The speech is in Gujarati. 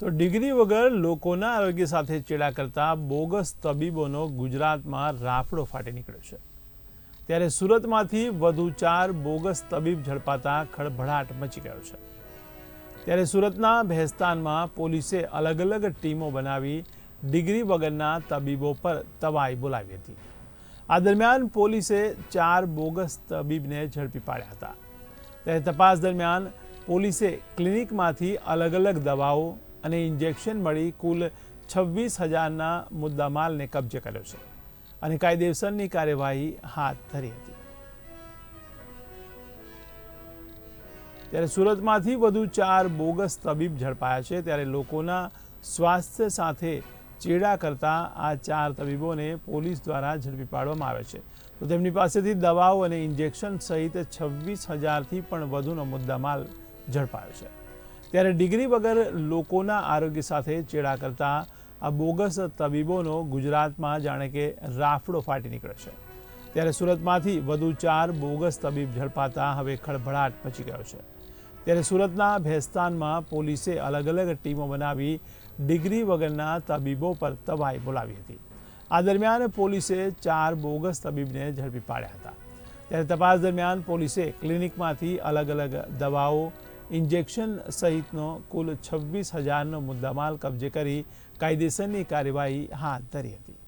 તો ડિગ્રી વગર લોકોના આરોગ્ય સાથે ચેડા કરતા બોગસ તબીબોનો ગુજરાતમાં રાફડો ફાટી નીકળ્યો છે. ત્યારે સુરતમાંથી વધુ ચાર બોગસ તબીબ ઝડપાતા ખળભળાટ મચી ગયો છે. ત્યારે સુરતના ભેસ્તાનમાં પોલીસે અલગ અલગ ટીમો બનાવી ડિગ્રી વગરના તબીબો પર તવાઈ બોલાવી હતી. આ દરમિયાન પોલીસે ચાર બોગસ તબીબને ઝડપી પાડ્યા હતા. ત્યારે તપાસ દરમિયાન પોલીસે ક્લિનિકમાંથી અલગ અલગ દવાઓ અને ઇન્જેક્શન મળી કુલ છવ્વીસ હજારના મુદ્દામાલને કબજે કર્યો છે. અને કાયદેસરની કાર્યવાહી હાથ ધરી હતી. ત્યારે સુરતમાંથી વધુ ચાર બોગસ તબીબ ઝડપાયા છે. ત્યારે લોકોના સ્વાસ્થ્ય સાથે ચેડા કરતા આ ચાર તબીબોને પોલીસ દ્વારા ઝડપી પાડવામાં આવે છે. તો તેમની પાસેથી દવાઓ અને ઇન્જેક્શન સહિત છવ્વીસ હજારથી પણ વધુનો મુદ્દામાલ ઝડપાયો છે. ત્યારે ડિગ્રી વગર લોકોના આરોગ્ય સાથે ચેડા કરતા આ બોગસ તબીબોનો ગુજરાતમાં જાણે કે રાફડો ફાટી નીકળ્યો છે. ત્યારે સુરતમાંથી વધુ ચાર બોગસ તબીબ ઝડપાતા હવે ખળભળાટ મચી ગયો છે. ત્યારે સુરતના ભેસ્તાનમાં પોલીસે અલગ અલગ ટીમો બનાવી ડિગ્રી વગરના તબીબો પર તબાહી બોલાવી હતી. આ દરમિયાન પોલીસે ચાર બોગસ તબીબને ઝડપી પાડ્યા હતા. ત્યારે તપાસ દરમિયાન પોલીસે ક્લિનિકમાંથી અલગ અલગ દવાઓ ઇન્જેક્શન સહિતનો કુલ છવ્વીસ હજારનો મુદ્દામાલ કબજે કરી કાયદેસરની કાર્યવાહી હાથ ધરી હતી.